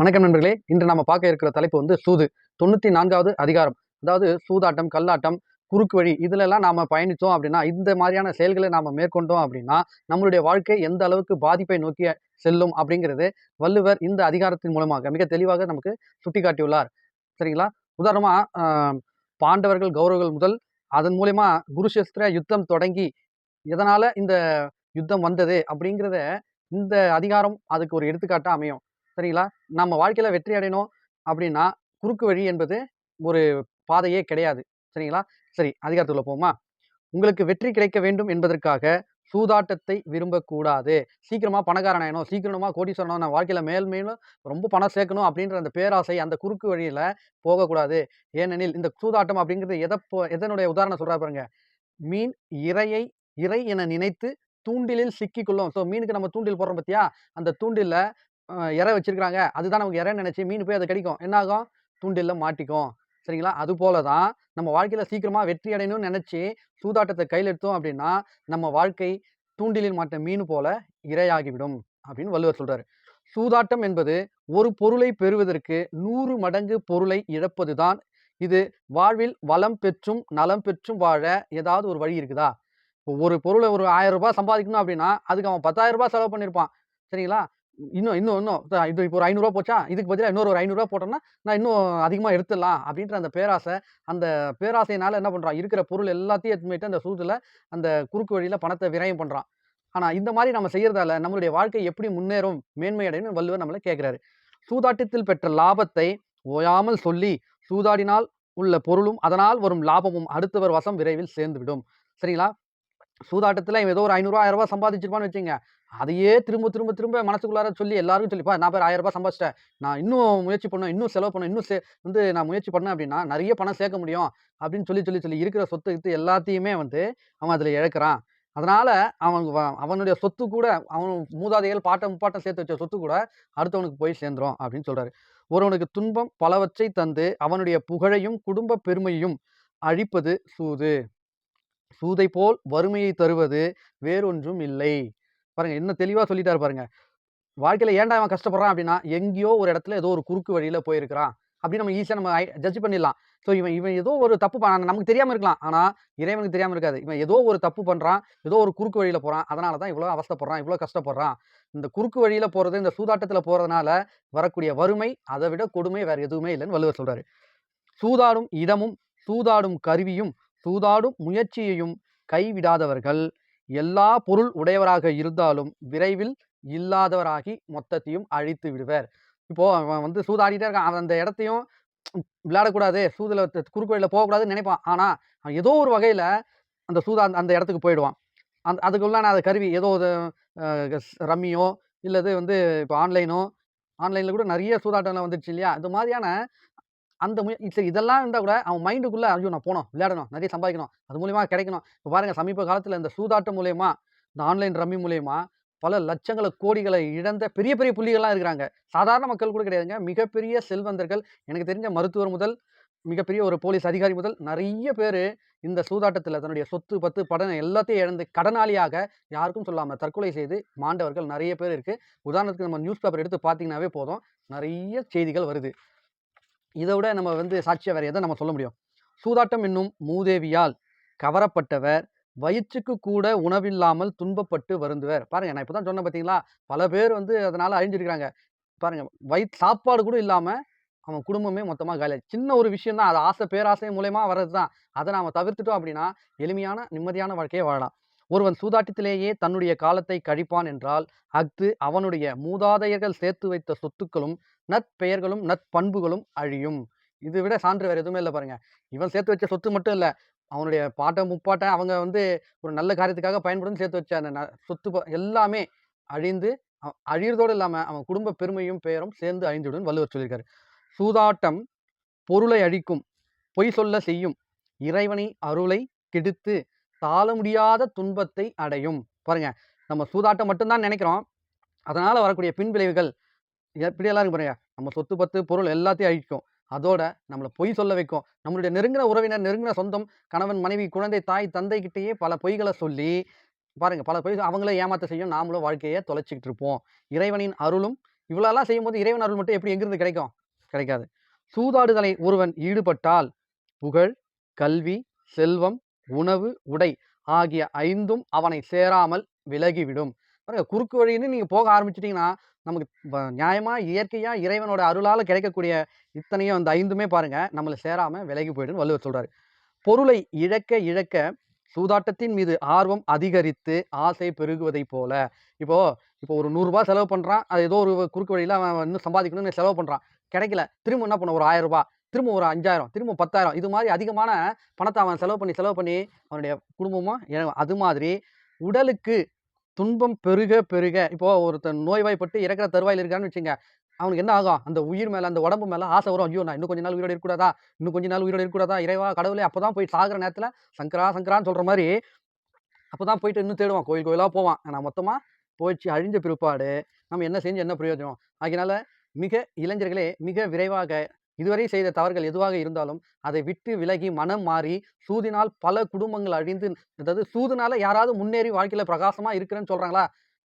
வணக்கம் நண்பர்களே. இன்று நம்ம பார்க்க இருக்கிற தலைப்பு வந்து சூது. தொண்ணூற்றி நான்காவது அதிகாரம். அதாவது சூதாட்டம் கல்லாட்டம் குறுக்கு வழி இதுல நாம் பயணித்தோம் அப்படின்னா இந்த மாதிரியான செயல்களை நாம் மேற்கொண்டோம் அப்படின்னா நம்மளுடைய வாழ்க்கை எந்த அளவுக்கு பாதிப்பை நோக்கி செல்லும் அப்படிங்கிறது வள்ளுவர் இந்த அதிகாரத்தின் மூலமாக மிக தெளிவாக நமக்கு சுட்டிக்காட்டியுள்ளார். சரிங்களா? உதாரணமாக பாண்டவர்கள் கௌரவர்கள் முதல் அதன் மூலயமா குருஷஸ்திர யுத்தம் தொடங்கி எதனால் இந்த யுத்தம் வந்தது அப்படிங்கிறத இந்த அதிகாரம் அதுக்கு ஒரு எடுத்துக்காட்டாக அமையும். சரிங்களா? நம்ம வாழ்க்கையில் வெற்றி அடையணும் அப்படின்னா குறுக்கு வழி என்பது ஒரு பாதையே கிடையாது. சரிங்களா? சரி அதிகாரத்துக்குள்ள போமா உங்களுக்கு வெற்றி கிடைக்க வேண்டும் என்பதற்காக சூதாட்டத்தை விரும்பக்கூடாது. சீக்கிரமாக பணக்காரனாயணும் சீக்கிரமாக சீக்கிரமா நான் வாழ்க்கையில் மேல் மேலும் ரொம்ப பணம் சேர்க்கணும் அப்படின்ற அந்த பேராசை அந்த குறுக்கு வழியில் போகக்கூடாது. ஏனெனில் இந்த சூதாட்டம் அப்படிங்கிறது எதை எதனுடைய உதாரணம் சொல்கிறா பாருங்க? மீன் இறையை இறை என நினைத்து தூண்டிலில் சிக்கிக்கொள்ளும் ஸோ மீனுக்கு நம்ம தூண்டில் போடுறோம் பார்த்தியா அந்த தூண்டிலில் இறை வச்சிருக்கிறாங்க. அதுதான் நமக்கு இறைன்னு நினச்சி மீன் போய் அது கிடைக்கும். என்ன ஆகும் தூண்டில்ல மாட்டிக்கும். சரிங்களா? அது போல தான் நம்ம வாழ்க்கையில் சீக்கிரமாக வெற்றி அடையணும்னு நினச்சி சூதாட்டத்தை கையில் எடுத்தோம் அப்படின்னா நம்ம வாழ்க்கை தூண்டிலில் மாட்ட மீன் போல இரையாகிவிடும் அப்படின்னு வள்ளுவர் சொல்கிறார் சூதாட்டம் என்பது ஒரு பொருளை பெறுவதற்கு நூறு மடங்கு பொருளை இழப்பதுதான். இது வாழ்வில் வளம் பெற்றும் நலம் பெற்றும் வாழ ஏதாவது ஒரு வழி இருக்குதா? இப்போ ஒரு பொருளை ஒரு ஆயிரம் ரூபாய் சம்பாதிக்கணும் அப்படின்னா அதுக்கு அவன் பத்தாயிரம் ரூபாய் செலவு பண்ணியிருப்பான். சரிங்களா? இன்னும் இன்னும் இன்னும். இது இப்போ ஒரு ஐநூறுரூவா போச்சா? இதுக்கு பதிலாக இன்னொரு ஒரு ஐநூறுரூவா போட்டோம்னா நான் இன்னும் அதிகமாக எடுத்துடலாம் அப்படின்ற அந்த பேராசை அந்த பேராசையினால என்ன பண்ணுறான் இருக்கிற பொருள் எல்லாத்தையும் எடுத்துமேட்டு அந்த சூதுல அந்த குறுக்கு வழியில் பணத்தை விரயம் பண்ணுறான் ஆனால் இந்த மாதிரி நம்ம செய்கிறதால நம்மளுடைய வாழ்க்கை எப்படி முன்னேறும்? மேன்மையடையும் வள்ளுவர் நம்மளை கேட்குறாரு சூதாட்டத்தில் பெற்ற லாபத்தை ஓயாமல் சொல்லி சூதாடினால் உள்ள பொருளும் அதனால் வரும் லாபமும் அடுத்தவர் வசம் விரைவில் சேர்ந்துவிடும். சரிங்களா? சூதாட்டத்தில் இவன் ஏதோ ஒரு ஐநூறுரூவா ஆயிரரூபா சம்பாதிச்சிருப்பான்னு வச்சுங்க அதையே திரும்ப திரும்ப திரும்ப மனசுக்குள்ளார சொல்லி எல்லாருக்கும் சொல்லிப்பா நான் பேர் ஆயிரம் ரூபாய் சம்பாதிச்சிட்டேன். நான் இன்னும் முயற்சி பண்ணேன் இன்னும் செலவு பண்ணேன் இன்னும் சே- வந்து நான் முயற்சி பண்ணேன் அப்படின்னா நிறைய பணம் சேர்க்க முடியும். அப்படின்னு சொல்லி சொல்லி சொல்லி இருக்கிற சொத்து இது எல்லாத்தையுமே வந்து அவன் அதில் இழக்கிறான். அதனால் அவன் அவனுடைய சொத்து கூட அவன் மூதாதைகள் பாட்டம் முப்பாட்டம் சேர்த்து வச்ச சொத்து கூட அடுத்தவனுக்கு போய் சேர்ந்துரும் அப்படின்னு சொல்கிறாரு ஒருவனுக்கு துன்பம் பலவற்றை தந்து அவனுடைய புகழையும் குடும்ப பெருமையும் அழிப்பது சூது. சூதை போல் வறுமையை தருவது வேறொன்றும் இல்லை. பாருங்க என்ன தெளிவாக சொல்லிட்டாரு பாருங்க. வாழ்க்கையில் ஏன்டா அவன் கஷ்டப்படுறான் அப்படின்னா எங்கேயோ ஒரு இடத்துல ஏதோ ஒரு குறுக்கு வழியில் போயிருக்கிறான். அப்படின்னு நம்ம ஈஸியாக நம்ம ஜட்ஜ் பண்ணிடலாம். ஸோ இவன் இவன் ஏதோ ஒரு தப்பு பண்ண நமக்கு தெரியாமல் இருக்கலாம். ஆனால் இறைவனுக்கு தெரியாமல் இருக்காது. இவன் ஏதோ ஒரு தப்பு பண்ணுறான் ஏதோ ஒரு குறுக்கு வழியில் போகிறான் அதனால தான் இவ்வளோ அவஸ்தைப்படுறான் இவ்வளோ கஷ்டப்படுறான். இந்த குறுக்கு வழியில் போகிறது இந்த சூதாட்டத்தில் போகிறதுனால வரக்கூடிய வறுமை அதை விட கொடுமை வேறு எதுவுமே இல்லைன்னு வள்ளுவர் சொல்கிறார் சூதாடும் இடமும் சூதாடும் கருவியும் சூதாடும் முயற்சியையும் கைவிடாதவர்கள் எல்லா பொருள் உடையவராக இருந்தாலும் விரைவில் இல்லாதவராகி மொத்தத்தையும் அழித்து விடுவர். இப்போ அவன் வந்து சூதாடிட்டே இருக்கான். அந்த இடத்தையும் விளையாடக்கூடாது. சூதில் குறுக்கு வழியில் போகக்கூடாதுன்னு நினைப்பான். ஆனால் அவன் ஏதோ ஒரு வகையில் அந்த சூதா அந்த- இடத்துக்கு போயிடுவான். அந்த அதுக்குள்ளான அந்த கருவி ஏதோ ஒரு ரம்மியோ இல்லது வந்து இப்போ ஆன்லைனோ ஆன்லைனில் கூட நிறைய சூதாட்டம்லாம் வந்துடுச்சு இல்லையா? இந்த மாதிரியான அந்த முய சரி இதெல்லாம் இருந்தால் கூட அவன் மைண்டுக்குள்ளே ஐயோ நான் போகணும் விளையாடணும் நிறைய சம்பாதிக்கணும். அது மூலியமாக கிடைக்கணும். இப்போ பாருங்கள் சமீப காலத்தில் இந்த சூதாட்டம் மூலயமா இந்த ஆன்லைன் ரம்மி மூலயமா பல லட்சங்களை கோடிகளை இழந்த பெரிய பெரிய புள்ளிகள்லாம் இருக்கிறாங்க. சாதாரண மக்கள் கூட கிடையாதுங்க. மிகப்பெரிய செல்வந்தர்கள் எனக்கு தெரிஞ்ச மருத்துவர் முதல் மிகப்பெரிய ஒரு போலீஸ் அதிகாரி முதல் நிறைய பேர் இந்த சூதாட்டத்தில் தன்னுடைய சொத்து பத்து படம் எல்லாத்தையும் இழந்து கடனாளியாக யாருக்கும் சொல்லாமல் தற்கொலை செய்து மாண்டவர்கள் நிறைய பேர் இருக்குது உதாரணத்துக்கு நம்ம நியூஸ் பேப்பர் எடுத்து பார்த்தீங்கன்னாவே போதும். நிறைய செய்திகள் வருது. இதை விட நம்ம வந்து சாட்சியாக வேறு எதை நம்ம சொல்ல முடியும்? சூதாட்டம் என்னும் மூதேவியால் கவரப்பட்டவர் வயிற்றுக்கு கூட உணவில்லாமல் துன்பப்பட்டு வருந்துவர். பாருங்க நான் இப்போ தான் சொன்னேன் பார்த்தீங்களா பல பேர் வந்து அதனால் அழிஞ்சிருக்கிறாங்க. பாருங்க வயிற்று சாப்பாடு கூட இல்லாமல் அவன் குடும்பமே மொத்தமாக காலையில் சின்ன ஒரு விஷயம் தான் அது ஆசை பேராசை மூலயமா வர்றது தான் அதை நாம் தவிர்த்துட்டோம் அப்படின்னா எளிமையான நிம்மதியான வாழ்க்கையை வாழலாம். ஒருவன் சூதாட்டத்திலேயே தன்னுடைய காலத்தை கழிப்பான் என்றால் அஃது அவனுடைய மூதாதையர்கள் சேர்த்து வைத்த சொத்துக்களும் நற்பெயர்களும் நற்பண்புகளும் அழியும். இது விட சான்று வேறு எதுவுமே இல்லை பாருங்க. இவன் சேர்த்து வச்ச சொத்து மட்டும் இல்லை அவனுடைய பாட்டை முப்பாட்டை அவங்க வந்து ஒரு நல்ல காரியத்துக்காக பயன்படும் சேர்த்து வச்ச அந்த ந- சொத்து எல்லாமே அழிந்து அ- அழியறதோடு இல்லாமல் அவன் குடும்ப பெருமையும் பெயரும் சேர்ந்து அழிந்துவிடும் வள்ளுவர் சொல்லியிருக்காரு. சூதாட்டம் பொருளை அழிக்கும் பொய் சொல்ல செய்யும் இறைவனை அருளை கெடுத்து தாழ முடியாத துன்பத்தை அடையும். பாருங்க நம்ம சூதாட்டம் மட்டும்தான் நினைக்கிறோம். அதனால் வரக்கூடிய பின்விளைவுகள் எப்படியெல்லாம் இருக்கு பாருங்க. நம்ம சொத்து பத்து பொருள் எல்லாத்தையும் அழிக்கும். அதோட நம்மளை பொய் சொல்ல வைக்கும். நம்மளுடைய நெருங்கின உறவினர் நெருங்கின சொந்தம் கணவன் மனைவி குழந்தை தாய் தந்தை கிட்டேயே பல பொய்களை சொல்லி பாருங்க பல பொய் அவங்களே ஏமாத்த செய்யும். நாமளும் வாழ்க்கையை தொலைச்சிக்கிட்டு இருப்போம். இறைவனின் அருளும் இவ்வளோலாம் செய்யும்போது இறைவன் அருள் மட்டும் எப்படி எங்கிருந்து கிடைக்கும்? கிடைக்காது. சூதாடுதலை ஒருவன் ஈடுபட்டால் புகழ் கல்வி செல்வம் உணவு உடை ஆகிய ஐந்தும் அவனை சேராமல் விலகிவிடும். பாருங்க குறுக்கு வழின்னு நீங்க போக ஆரம்பிச்சிட்டீங்கன்னா நமக்கு ப- நியாயமா இயற்கையா இறைவனோட அருளால கிடைக்கக்கூடிய இத்தனையும் அந்த ஐந்துமே பாருங்க நம்மளை சேராம விலகி போயிடும் வள்ளுவர் சொல்றாரு. பொருளை இழக்க இழக்க சூதாட்டத்தின் மீது ஆர்வம் அதிகரித்து ஆசை பெருகுவதைப் போல. இப்போ இப்போ ஒரு நூறுரூபா செலவு பண்றான் அது ஏதோ ஒரு குறுக்கு வழியில அவன் இன்னும் சம்பாதிக்கணும்னு செலவு பண்றான். கிடைக்கல. திரும்ப என்ன பண்ண ஒரு ஆயிரம் ரூபாய் திரும்ப ஒரு அஞ்சாயிரம் திரும்ப பத்தாயிரம் இது மாதிரி அதிகமான பணத்தை அவன் செலவு பண்ணி செலவு பண்ணி அவனுடைய குடும்பமும் அது மாதிரி உடலுக்கு துன்பம் பெருக பெருக இப்போ ஒருத்தன் நோய்வாய்ப்பட்டு இறக்குற தருவாயில் இருக்கான்னு வச்சுங்க அவனுக்கு என்ன ஆகும்? அந்த உயிர் மேலே அந்த உடம்பு மேலே ஆசை வரும். ஐயோ நான் இன்னும் கொஞ்ச நாள் உயிரோட இருக்கக்கூடாதா? இன்னும் கொஞ்ச நாள் உயிரோடு இருக்கக்கூடாதா? இறைவா கடவுளே அப்போ தான் போய் சாகிற நேரத்தில் சங்கரா சங்கரான்னு சொல்கிற மாதிரி அப்பதான் போயிட்டு இன்னும் தேடுவான். கோயில் கோயிலாக போவான். நான் மொத்தமாக போயிடுச்சு. அழிஞ்ச பிற்பாடு. நம்ம என்ன செஞ்சு என்ன பிரயோஜனம்? ஆகையினால மிக இளைஞர்களே மிக விரைவாக இதுவரை செய்த தவறுகள் எதுவாக இருந்தாலும் அதை விட்டு விலகி மனம் மாறி சூதினால் பல குடும்பங்கள் அழிந்து அதாவது சூதுனால யாராவது முன்னேறி வாழ்க்கையில பிரகாசமா இருக்கிறேன்னு சொல்றாங்களா?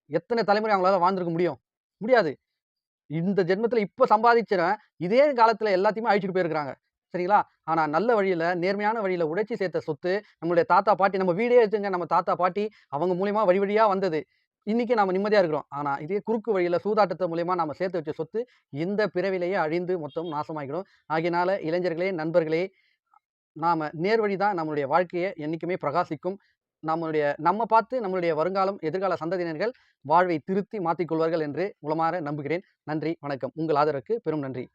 எத்தனை தலைமுறை அவங்களால வாழ்ந்துருக்க முடியும்? முடியாது. இந்த ஜென்மத்துல இப்ப சம்பாதிச்சவன் இதே காலத்துல எல்லாத்தையுமே அழிச்சிட்டு போயிருக்கிறாங்க. சரிங்களா? ஆனா நல்ல வழியில நேர்மையான வழியில உழைச்சி சேர்த்த சொத்து நம்மளுடைய தாத்தா பாட்டி நம்ம வீடே வச்சுங்க நம்ம தாத்தா பாட்டி அவங்க மூலியமா வழி வழியா வந்தது. இன்றைக்கி நம்ம நிம்மதியாக இருக்கிறோம். ஆனால் இதே குறுக்கு வழியில் சூதாட்டத்தை மூலயமா நம்ம சேர்த்து வச்ச சொத்து இந்த பிறவிலேயே அழிந்து மொத்தம் நாசமாகிடும் ஆகையினால இளைஞர்களே நண்பர்களே நாம் நேர்வழி தான் நம்மளுடைய வாழ்க்கையை என்றைக்குமே பிரகாசிக்கும். நம்மளுடைய நம்ம பார்த்து நம்மளுடைய வருங்காலம் எதிர்கால சந்ததியினர்கள் வாழ்வை திருத்தி மாற்றிக் கொள்வார்கள் என்று உளமாற நம்புகிறேன். நன்றி வணக்கம். உங்கள் ஆதரவுக்கு பெரும் நன்றி.